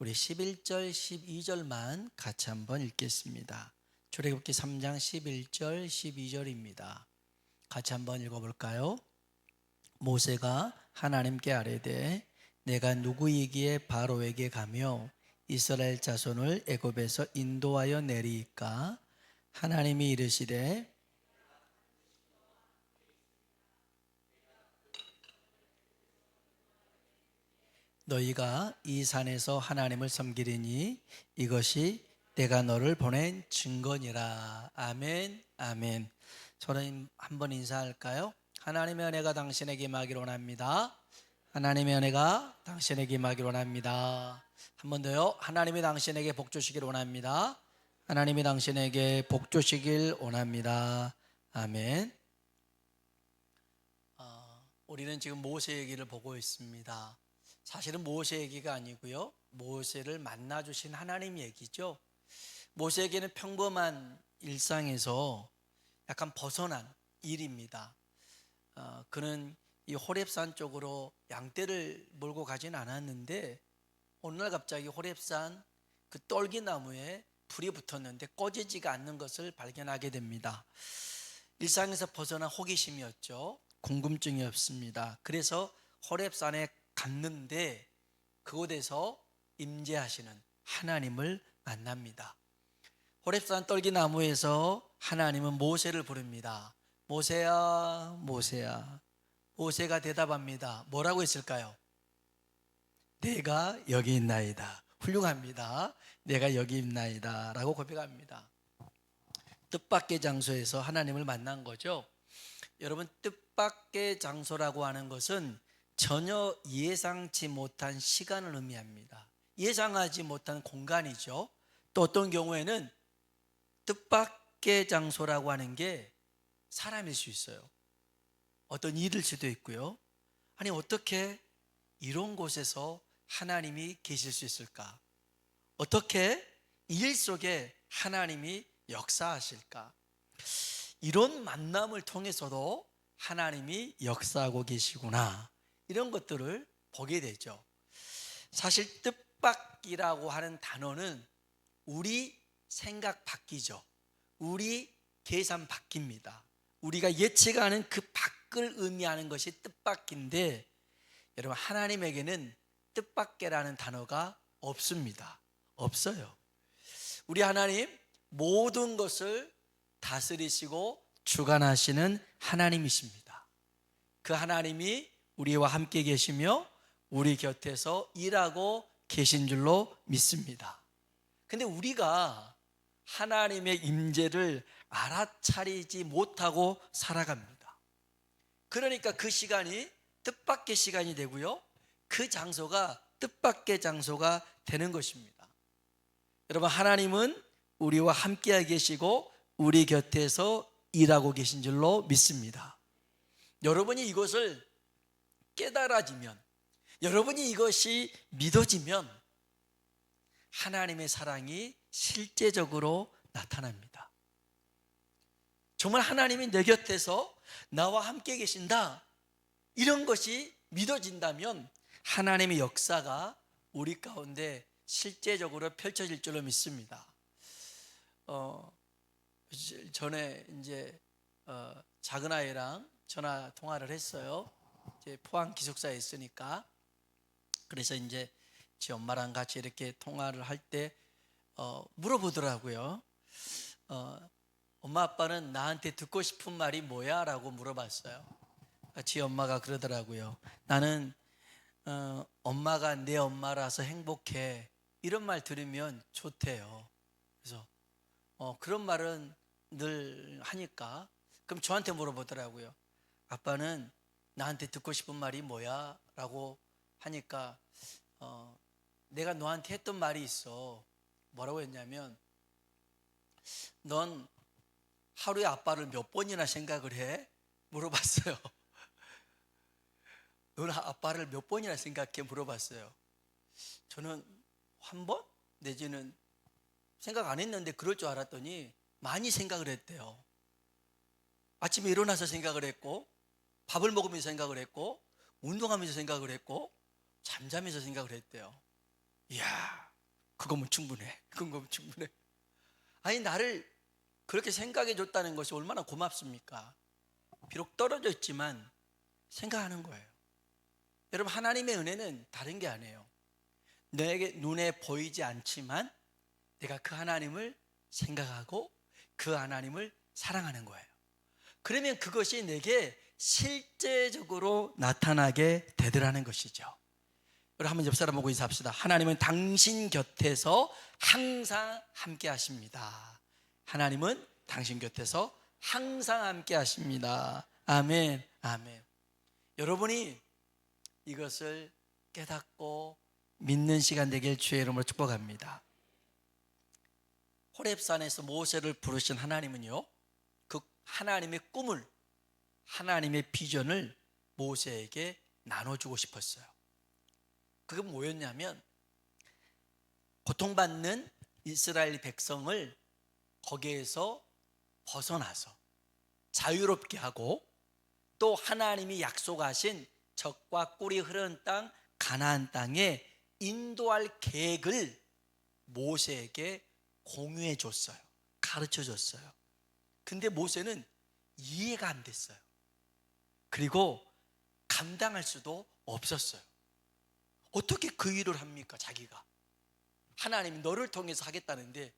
우리 11절, 12절만 같이 한번 읽겠습니다. 출애굽기 3장 11절, 12절입니다. 같이 한번 읽어 볼까요? 모세가 하나님께 아뢰되 내가 누구이기에 바로에게 가며 이스라엘 자손을 애굽에서 인도하여 내리이까 하나님이 이르시되 너희가 이 산에서 하나님을 섬기리니 이것이 내가 너를 보낸 증거니라. 아멘, 아멘. 저는 한번 인사할까요? 하나님의 은혜가 당신에게 임하기를 원합니다. 하나님의 은혜가 당신에게 임하기를 원합니다. 한 번 더요. 하나님이 당신에게 복 주시기를 원합니다. 하나님이 당신에게 복 주시길 원합니다. 아멘. 어, 우리는 지금 모세 얘기를 보고 있습니다. 사실은 모세 얘기가 아니고요. 모세를 만나 주신 하나님 얘기죠. 모세에게는 평범한 일상에서 약간 벗어난 일입니다. 어, 그는 이 호렙산 쪽으로 양떼를 몰고 가진 않았는데 어느 날 갑자기 호렙산 그 떨기나무에 불이 붙었는데 꺼지지가 않는 것을 발견하게 됩니다. 일상에서 벗어난 호기심이었죠. 궁금증이었습니다. 그래서 호렙산에 갔는데 그곳에서 임재하시는 하나님을 만납니다. 호렙산 떨기 나무에서 하나님은 모세를 부릅니다. 모세야, 모세야. 모세가 대답합니다. 뭐라고 했을까요? 내가 여기 있나이다. 훌륭합니다. 내가 여기 있나이다. 라고 고백합니다. 뜻밖의 장소에서 하나님을 만난 거죠. 여러분, 뜻밖의 장소라고 하는 것은 전혀 예상치 못한 시간을 의미합니다. 예상하지 못한 공간이죠. 또 어떤 경우에는 뜻밖의 장소라고 하는 게 사람일 수 있어요. 어떤 일일 수도 있고요. 아니, 어떻게 이런 곳에서 하나님이 계실 수 있을까? 어떻게 일 속에 하나님이 역사하실까? 이런 만남을 통해서도 하나님이 역사하고 계시구나. 이런 것들을 보게 되죠. 사실 뜻밖이라고 하는 단어는 우리 생각 바뀌죠. 우리 계산 바뀝니다. 우리가 예측하는 그 밖을 의미하는 것이 뜻밖인데 여러분 하나님에게는 뜻밖이라는 단어가 없습니다. 없어요. 우리 하나님 모든 것을 다스리시고 주관하시는 하나님이십니다. 그 하나님이 우리와 함께 계시며 우리 곁에서 일하고 계신 줄로 믿습니다. 근데 우리가 하나님의 임재를 알아차리지 못하고 살아갑니다. 그러니까 그 시간이 뜻밖의 시간이 되고요. 그 장소가 뜻밖의 장소가 되는 것입니다. 여러분 하나님은 우리와 함께 계시고 우리 곁에서 일하고 계신 줄로 믿습니다. 여러분이 이것을 깨달아지면 여러분이 이것이 믿어지면 하나님의 사랑이 실제적으로 나타납니다. 정말 하나님이 내 곁에서 나와 함께 계신다. 이런 것이 믿어진다면 하나님의 역사가 우리 가운데 실제적으로 펼쳐질 줄로 믿습니다. 어, 전에 이제 어, 작은 아이랑 전화 통화를 했어요. 이제 포항 기숙사에 있으니까 그래서 이제 지 엄마랑 같이 이렇게 통화를 할때 어, 물어보더라고요. 어, 엄마 아빠는 나한테 듣고 싶은 말이 뭐야?라고 물어봤어요. 지 엄마가 그러더라고요. 나는 어, 엄마가 내 엄마라서 행복해. 이런 말 들으면 좋대요. 그래서 어, 그런 말은 늘 하니까 그럼 저한테 물어보더라고요. 아빠는 나한테 듣고 싶은 말이 뭐야? 라고 하니까 어, 내가 너한테 했던 말이 있어. 뭐라고 했냐면 넌 하루에 아빠를 몇 번이나 생각을 해? 물어봤어요. 너는 아빠를 몇 번이나 생각해? 물어봤어요. 저는 한 번? 내지는 생각 안 했는데 그럴 줄 알았더니 많이 생각을 했대요. 아침에 일어나서 생각을 했고, 밥을 먹으면서 생각을 했고, 운동하면서 생각을 했고, 잠자면서 생각을 했대요. 이야, 그거면 충분해. 그거면 충분해. 아니, 나를 그렇게 생각해 줬다는 것이 얼마나 고맙습니까? 비록 떨어져 있지만 생각하는 거예요. 여러분, 하나님의 은혜는 다른 게 아니에요. 내게 눈에 보이지 않지만 내가 그 하나님을 생각하고 그 하나님을 사랑하는 거예요. 그러면 그것이 내게 실제적으로 나타나게 되더라는 것이죠. 우리 한번 옆 사람 보고 인사합시다. 하나님은 당신 곁에서 항상 함께 하십니다. 하나님은 당신 곁에서 항상 함께 하십니다. 아멘, 아멘. 여러분이 이것을 깨닫고 믿는 시간 되길 주의 이름으로 축복합니다. 호렙산에서 모세를 부르신 하나님은요, 그 하나님의 꿈을, 하나님의 비전을 모세에게 나눠주고 싶었어요. 그게 뭐였냐면, 고통받는 이스라엘 백성을 거기에서 벗어나서 자유롭게 하고 또 하나님이 약속하신 적과 꿀이 흐르는 땅 가나안 땅에 인도할 계획을 모세에게 공유해 줬어요. 가르쳐 줬어요. 근데 모세는 이해가 안 됐어요. 그리고 감당할 수도 없었어요. 어떻게 그 일을 합니까, 자기가? 하나님이 너를 통해서 하겠다는데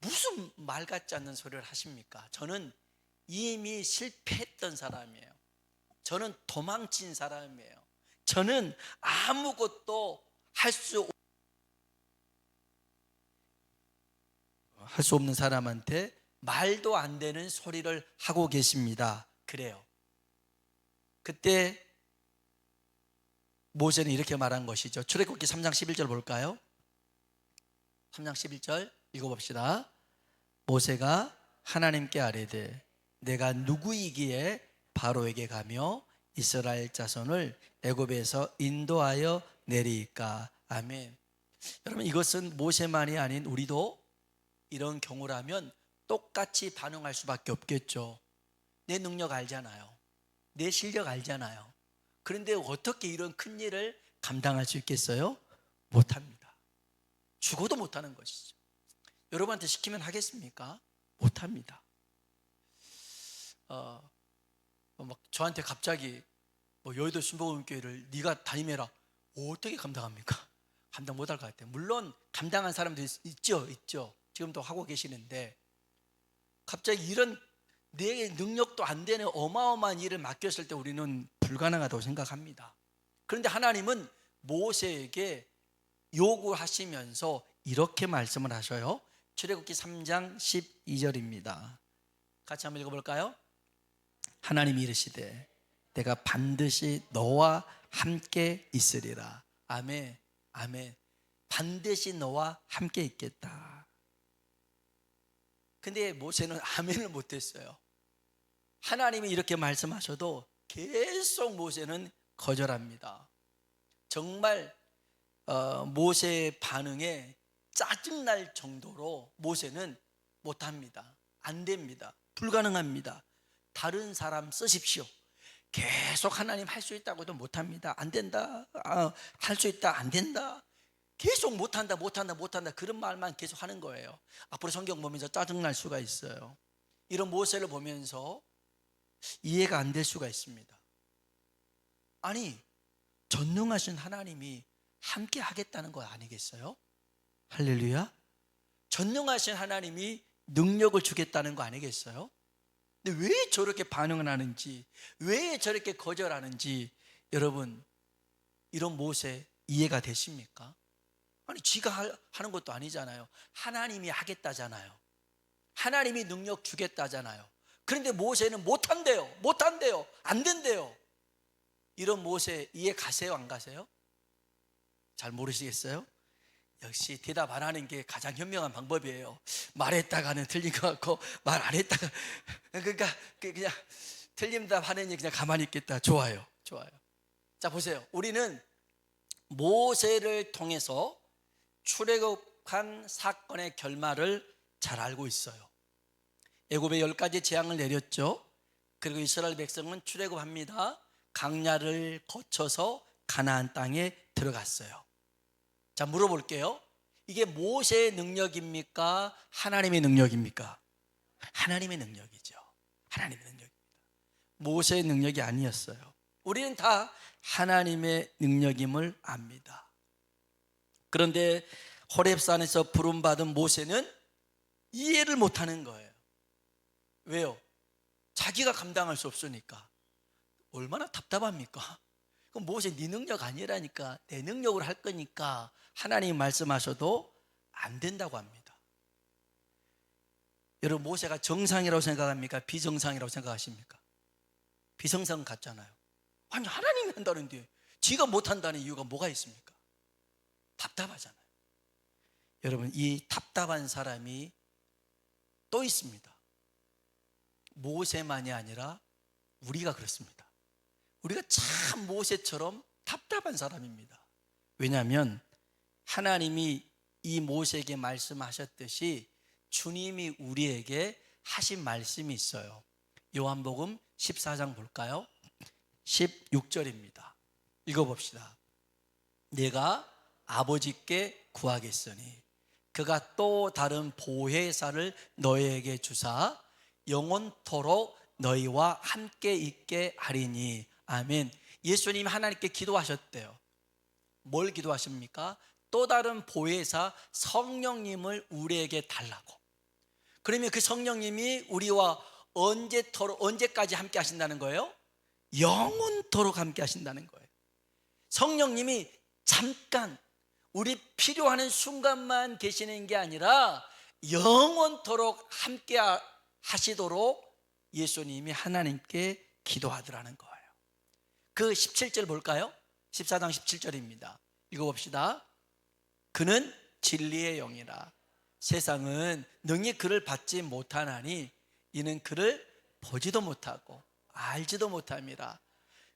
무슨 말 같지 않는 소리를 하십니까? 저는 이미 실패했던 사람이에요. 저는 도망친 사람이에요. 저는 아무것도 할 수 할 수 없는 사람한테 말도 안 되는 소리를 하고 계십니다. 그래요. 그때 모세는 이렇게 말한 것이죠. 출애굽기 3장 11절 볼까요? 3장 11절 읽어봅시다. 모세가 하나님께 아뢰되 내가 누구이기에 바로에게 가며 이스라엘 자손을 애굽에서 인도하여 내리까 아멘. 여러분 이것은 모세만이 아닌 우리도 이런 경우라면 똑같이 반응할 수밖에 없겠죠. 내 능력 알잖아요. 내 실력 알잖아요. 그런데 어떻게 이런 큰 일을 감당할 수 있겠어요? 못합니다. 죽어도 못하는 것이죠. 여러분한테 시키면 하겠습니까? 못합니다. 어, 막 저한테 갑자기 뭐 여의도 신복음교회를 네가 담임해라. 어떻게 감당합니까? 감당 못할 것 같아요. 물론 감당한 사람도 있, 있죠, 있죠. 지금도 하고 계시는데 갑자기 이런 내 능력도 안 되는 어마어마한 일을 맡겼을 때 우리는 불가능하다고 생각합니다. 그런데 하나님은 모세에게 요구하시면서 이렇게 말씀을 하셔요. 출애굽기 3장 12절입니다. 같이 한번 읽어볼까요? 하나님이 이르시되 내가 반드시 너와 함께 있으리라. 아멘. 아멘. 반드시 너와 함께 있겠다. 근데 모세는 아멘을 못했어요. 하나님이 이렇게 말씀하셔도 계속 모세는 거절합니다. 정말 어, 모세의 반응에 짜증날 정도로 모세는 못합니다. 안 됩니다. 불가능합니다. 다른 사람 쓰십시오. 계속 하나님 할 수 있다고도 못합니다. 안 된다. 아, 할수 있다. 안 된다. 계속 못한다, 못한다, 못한다. 그런 말만 계속 하는 거예요. 앞으로 성경 보면서 짜증날 수가 있어요. 이런 모세를 보면서 이해가 안 될 수가 있습니다. 아니, 전능하신 하나님이 함께 하겠다는 거 아니겠어요? 할렐루야. 전능하신 하나님이 능력을 주겠다는 거 아니겠어요? 근데 왜 저렇게 반응을 하는지, 왜 저렇게 거절하는지 여러분 이런 모세 이해가 되십니까? 아니 지가 하는 것도 아니잖아요. 하나님이 하겠다잖아요. 하나님이 능력 주겠다잖아요. 그런데 모세는 못한대요. 못한대요. 안 된대요. 이런 모세 이해 가세요? 안 가세요? 잘 모르시겠어요? 역시 대답 안 하는 게 가장 현명한 방법이에요. 말했다가는 틀린 것 같고 말 안 했다가 그러니까 그냥 틀린 답 하느니 그냥 가만히 있겠다. 좋아요, 좋아요. 자 보세요. 우리는 모세를 통해서 출애굽한 사건의 결말을 잘 알고 있어요. 애굽에 열 가지 재앙을 내렸죠. 그리고 이스라엘 백성은 출애굽합니다. 강야를 거쳐서 가나안 땅에 들어갔어요. 자, 물어볼게요. 이게 모세의 능력입니까? 하나님의 능력입니까? 하나님의 능력이죠. 하나님의 능력입니다. 모세의 능력이 아니었어요. 우리는 다 하나님의 능력임을 압니다. 그런데 호렙산에서 부름받은 모세는 이해를 못하는 거예요. 왜요? 자기가 감당할 수 없으니까. 얼마나 답답합니까? 그럼 모세 네 능력 아니라니까 내 능력으로 할 거니까 하나님 말씀하셔도 안 된다고 합니다. 여러분 모세가 정상이라고 생각합니까? 비정상이라고 생각하십니까? 비정상 같잖아요. 아니 하나님이 한다는데 지가 못한다는 이유가 뭐가 있습니까? 답답하잖아요. 여러분 이 답답한 사람이 또 있습니다. 모세만이 아니라 우리가 그렇습니다. 우리가 참 모세처럼 답답한 사람입니다. 왜냐하면 하나님이 이 모세에게 말씀하셨듯이 주님이 우리에게 하신 말씀이 있어요. 요한복음 14장 볼까요? 16절입니다. 읽어봅시다. 내가 아버지께 구하겠으니 그가 또 다른 보혜사를 너희에게 주사 영원토록 너희와 함께 있게 하리니 아멘. 예수님 하나님께 기도하셨대요. 뭘 기도하십니까? 또 다른 보혜사 성령님을 우리에게 달라고. 그러면 그 성령님이 우리와 언제토록 언제까지 함께 하신다는 거예요? 영원토록 함께 하신다는 거예요. 성령님이 잠깐 우리 필요하는 순간만 계시는 게 아니라 영원토록 함께 하시도록 예수님이 하나님께 기도하더라는 거예요. 그 17절 볼까요? 14장 17절입니다. 읽어봅시다. 그는 진리의 영이라 세상은 능히 그를 받지 못하나니 이는 그를 보지도 못하고 알지도 못함이라.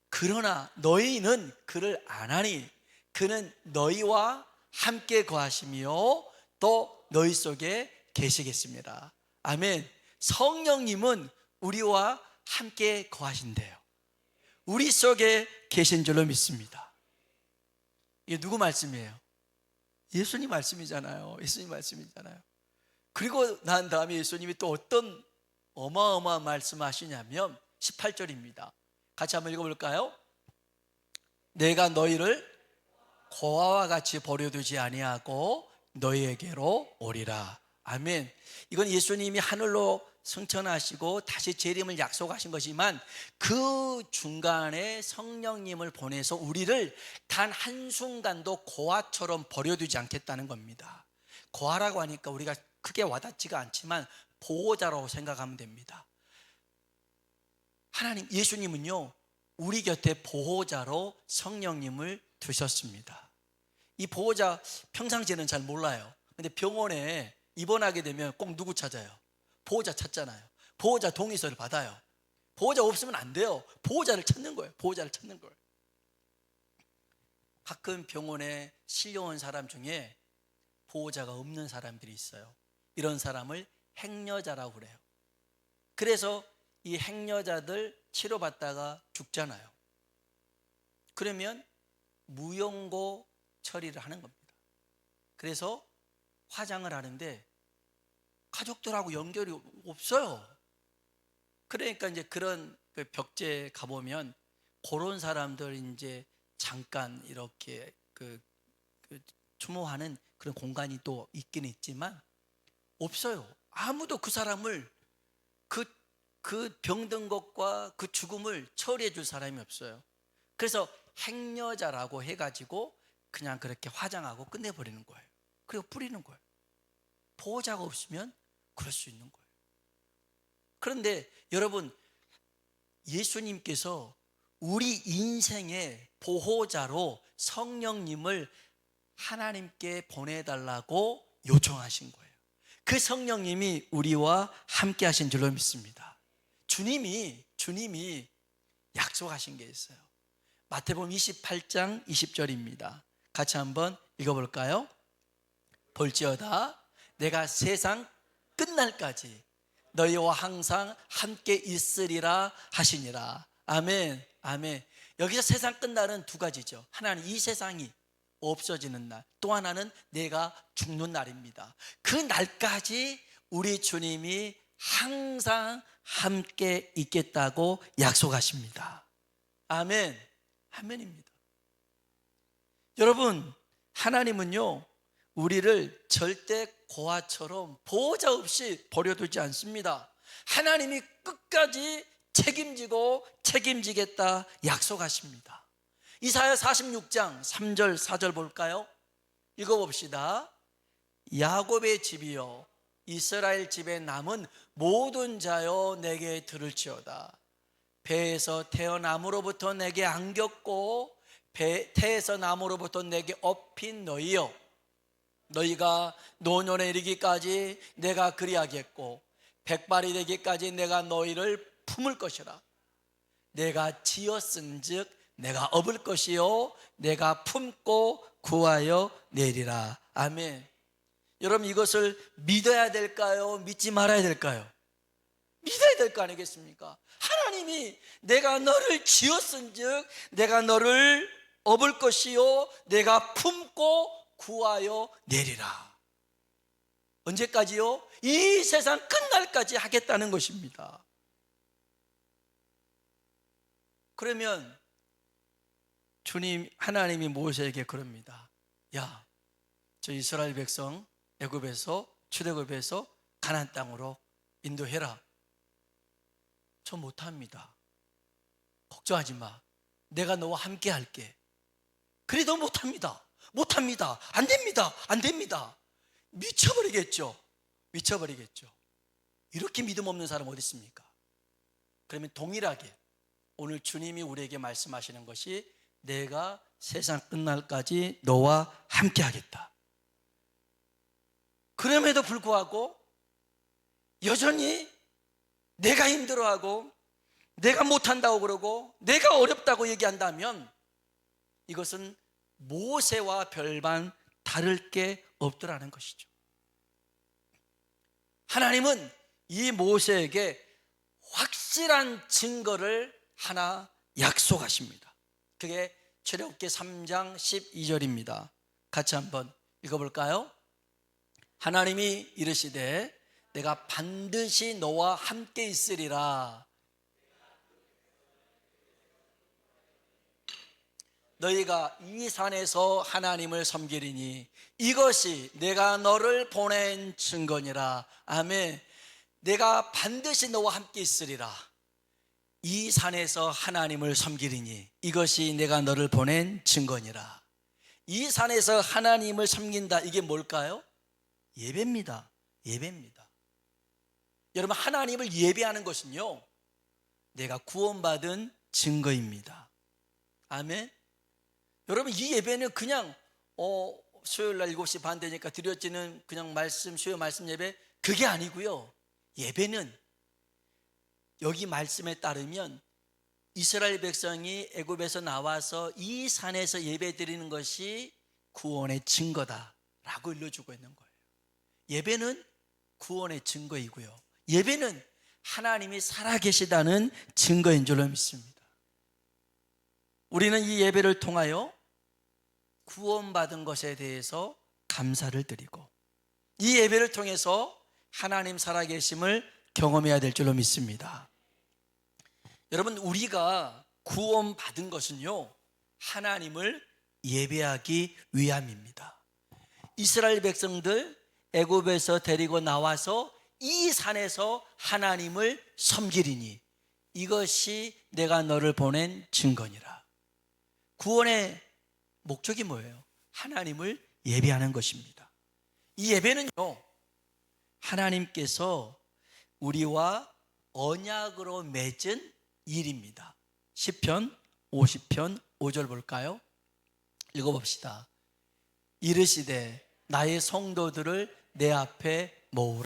그러나 너희는 그를 아나니 그는 너희와 함께 거하시며 또 너희 속에 계시겠습니다. 아멘. 성령님은 우리와 함께 거하신대요. 우리 속에 계신 줄로 믿습니다. 이게 누구 말씀이에요? 예수님 말씀이잖아요. 예수님 말씀이잖아요. 그리고 난 다음에 예수님이 또 어떤 어마어마한 말씀하시냐면 18절입니다. 같이 한번 읽어볼까요? 내가 너희를 고아와 같이 버려두지 아니하고 너희에게로 오리라. 아멘. 이건 예수님이 하늘로 승천하시고 다시 재림을 약속하신 것이지만 그 중간에 성령님을 보내서 우리를 단 한순간도 고아처럼 버려두지 않겠다는 겁니다. 고아라고 하니까 우리가 크게 와닿지가 않지만 보호자라고 생각하면 됩니다. 하나님, 예수님은요, 우리 곁에 보호자로 성령님을 두셨습니다. 이 보호자 평상시에는 잘 몰라요. 근데 병원에 입원하게 되면 꼭 누구 찾아요? 보호자 찾잖아요. 보호자 동의서를 받아요. 보호자 없으면 안 돼요. 보호자를 찾는 거예요. 보호자를 찾는 거예요. 가끔 병원에 실려온 사람 중에 보호자가 없는 사람들이 있어요. 이런 사람을 행여자라고 그래요. 그래서 이 행여자들 치료받다가 죽잖아요. 그러면 무용고 처리를 하는 겁니다. 그래서 화장을 하는데 가족들하고 연결이 없어요. 그러니까 이제 그런 그 벽제 가보면 그런 사람들 이제 잠깐 이렇게 그, 그 추모하는 그런 공간이 또 있긴 있지만 없어요. 아무도 그 사람을 그, 그 병든 것과 그 죽음을 처리해 줄 사람이 없어요. 그래서 행여자라고 해가지고 그냥 그렇게 화장하고 끝내버리는 거예요. 그리고 뿌리는 거예요. 보호자가 없으면 그럴 수 있는 거예요. 그런데 여러분, 예수님께서 우리 인생의 보호자로 성령님을 하나님께 보내달라고 요청하신 거예요. 그 성령님이 우리와 함께 하신 줄로 믿습니다. 주님이, 주님이 약속하신 게 있어요. 마태복음 28장 20절입니다. 같이 한번 읽어볼까요? 볼지어다 내가 세상 끝날까지 너희와 항상 함께 있으리라 하시니라. 아멘. 아멘. 여기서 세상 끝날은 두 가지죠. 하나는 이 세상이 없어지는 날, 또 하나는 내가 죽는 날입니다. 그 날까지 우리 주님이 항상 함께 있겠다고 약속하십니다. 아멘. 아멘입니다. 여러분, 하나님은요, 우리를 절대 고아처럼 보호자 없이 버려두지 않습니다. 하나님이 끝까지 책임지고 책임지겠다 약속하십니다. 이사야 46장 3절 4절 볼까요? 읽어 봅시다. 야곱의 집이요 이스라엘 집에 남은 모든 자여 내게 들을지어다. 배에서 태어남으로부터 내게 안겼고 배, 태에서 남으로부터 내게 업힌 너희여 너희가 노년에 이르기까지 내가 그리하겠고 백발이 되기까지 내가 너희를 품을 것이라. 내가 지었은즉 내가 업을 것이요 내가 품고 구하여 내리라. 아멘. 여러분 이것을 믿어야 될까요? 믿지 말아야 될까요? 믿어야 될 거 아니겠습니까? 하나님이 내가 너를 지었은즉 내가 너를 업을 것이요 내가 품고 구하여 내리라 언제까지요? 이 세상 끝날까지 하겠다는 것입니다. 그러면 주님 하나님이 모세에게 그럽니다. 야, 저 이스라엘 백성 애굽에서 출애굽에서 가나안 땅으로 인도해라. 저 못합니다. 걱정하지 마. 내가 너와 함께 할게. 그래도 못합니다. 못합니다. 안 됩니다. 안 됩니다. 미쳐버리겠죠. 미쳐버리겠죠. 이렇게 믿음 없는 사람 어디 있습니까? 그러면 동일하게 오늘 주님이 우리에게 말씀하시는 것이 내가 세상 끝날까지 너와 함께 하겠다. 그럼에도 불구하고 여전히 내가 힘들어하고 내가 못한다고 그러고 내가 어렵다고 얘기한다면 이것은 모세와 별반 다를 게 없더라는 것이죠. 하나님은 이 모세에게 확실한 증거를 하나 약속하십니다. 그게 출애굽기 3장 12절입니다. 같이 한번 읽어볼까요? 하나님이 이르시되 내가 반드시 너와 함께 있으리라. 너희가 이 산에서 하나님을 섬기리니 이것이 내가 너를 보낸 증거니라. 아멘. 내가 반드시 너와 함께 있으리라. 이 산에서 하나님을 섬기리니 이것이 내가 너를 보낸 증거니라. 이 산에서 하나님을 섬긴다. 이게 뭘까요? 예배입니다. 예배입니다. 여러분, 하나님을 예배하는 것은요, 내가 구원받은 증거입니다. 아멘. 여러분 이 예배는 그냥 어 수요일 날 7시 반 되니까 드렸지는 그냥 말씀 수요 말씀 예배 그게 아니고요. 예배는 여기 말씀에 따르면 이스라엘 백성이 애굽에서 나와서 이 산에서 예배 드리는 것이 구원의 증거다라고 일러주고 있는 거예요. 예배는 구원의 증거이고요. 예배는 하나님이 살아계시다는 증거인 줄로 믿습니다. 우리는 이 예배를 통하여 구원받은 것에 대해서 감사를 드리고 이 예배를 통해서 하나님 살아계심을 경험해야 될 줄로 믿습니다. 여러분, 우리가 구원받은 것은요, 하나님을 예배하기 위함입니다. 이스라엘 백성들 애굽에서 데리고 나와서 이 산에서 하나님을 섬기리니 이것이 내가 너를 보낸 증거니라. 구원의 목적이 뭐예요? 하나님을 예배하는 것입니다. 이 예배는요, 하나님께서 우리와 언약으로 맺은 일입니다. 10편, 50편, 5절 볼까요? 읽어봅시다. 이르시되 나의 성도들을 내 앞에 모으라.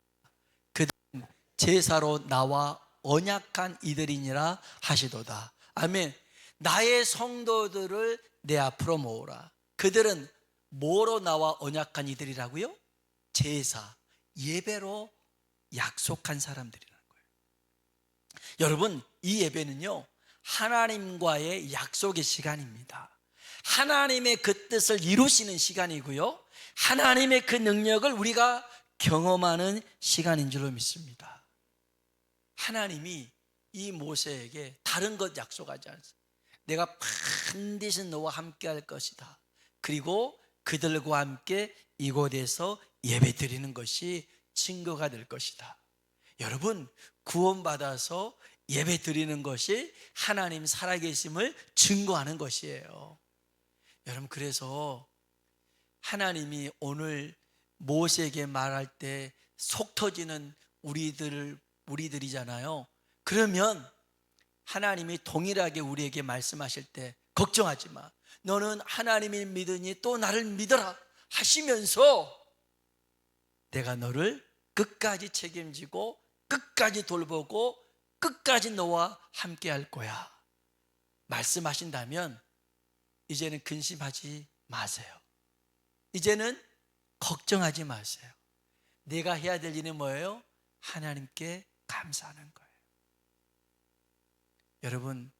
그들은 제사로 나와 언약한 이들이니라 하시도다. 아멘. 나의 성도들을 내 앞으로 모으라. 그들은 뭐로 나와 언약한 이들이라고요? 제사, 예배로 약속한 사람들이라는 거예요. 여러분, 이 예배는요, 하나님과의 약속의 시간입니다. 하나님의 그 뜻을 이루시는 시간이고요. 하나님의 그 능력을 우리가 경험하는 시간인 줄로 믿습니다. 하나님이 이 모세에게 다른 것 약속하지 않습니다. 내가 반드시 너와 함께 할 것이다. 그리고 그들과 함께 이곳에서 예배 드리는 것이 증거가 될 것이다. 여러분, 구원받아서 예배 드리는 것이 하나님 살아계심을 증거하는 것이에요. 여러분, 그래서 하나님이 오늘 모세에게 말할 때 속 터지는 우리들, 우리들이잖아요. 그러면 하나님이 동일하게 우리에게 말씀하실 때 걱정하지 마. 너는 하나님을 믿으니 또 나를 믿어라 하시면서 내가 너를 끝까지 책임지고 끝까지 돌보고 끝까지 너와 함께 할 거야. 말씀하신다면 이제는 근심하지 마세요. 이제는 걱정하지 마세요. 내가 해야 될 일은 뭐예요? 하나님께 감사하는 거예요. 여러분,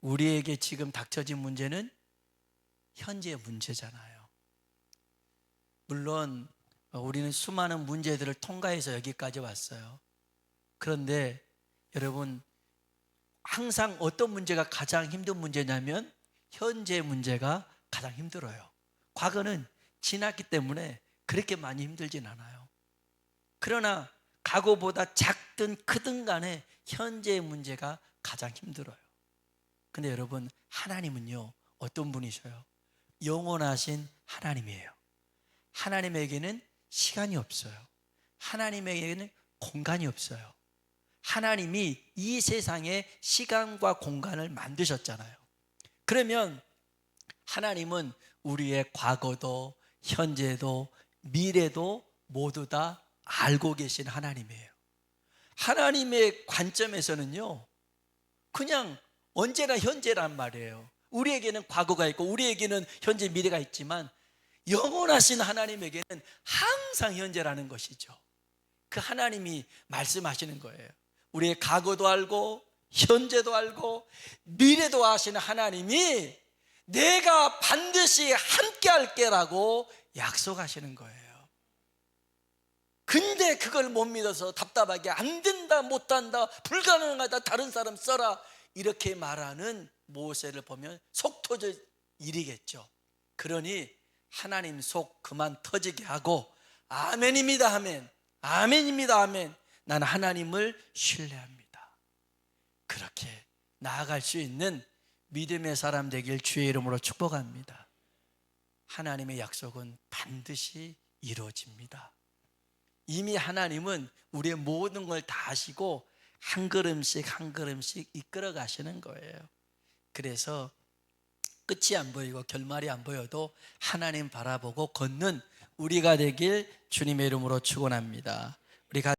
우리에게 지금 닥쳐진 문제는 현재의 문제잖아요. 물론 우리는 수많은 문제들을 통과해서 여기까지 왔어요. 그런데 여러분, 항상 어떤 문제가 가장 힘든 문제냐면 현재 문제가 가장 힘들어요. 과거는 지났기 때문에 그렇게 많이 힘들진 않아요. 그러나 과거보다 작든 크든 간에 현재의 문제가 가장 힘들어요. 근데 여러분, 하나님은요, 어떤 분이셔요? 영원하신 하나님이에요. 하나님에게는 시간이 없어요. 하나님에게는 공간이 없어요. 하나님이 이 세상에 시간과 공간을 만드셨잖아요. 그러면 하나님은 우리의 과거도 현재도 미래도 모두 다 알고 계신 하나님이에요. 하나님의 관점에서는요, 그냥 언제나 현재란 말이에요. 우리에게는 과거가 있고 우리에게는 현재 미래가 있지만 영원하신 하나님에게는 항상 현재라는 것이죠. 그 하나님이 말씀하시는 거예요. 우리의 과거도 알고 현재도 알고 미래도 아시는 하나님이 내가 반드시 함께 할게라고 약속하시는 거예요. 근데 그걸 못 믿어서 답답하게 안 된다, 못 한다, 불가능하다, 다른 사람 써라 이렇게 말하는 모세를 보면 속 터져 일이겠죠. 그러니 하나님 속 그만 터지게 하고 아멘입니다 하면 아멘입니다 하면 나는 하나님을 신뢰합니다. 그렇게 나아갈 수 있는 믿음의 사람 되길 주의 이름으로 축복합니다. 하나님의 약속은 반드시 이루어집니다. 이미 하나님은 우리의 모든 걸 다 아시고 한 걸음씩 한 걸음씩 이끌어 가시는 거예요. 그래서 끝이 안 보이고 결말이 안 보여도 하나님 바라보고 걷는 우리가 되길 주님의 이름으로 축원합니다. 우리 가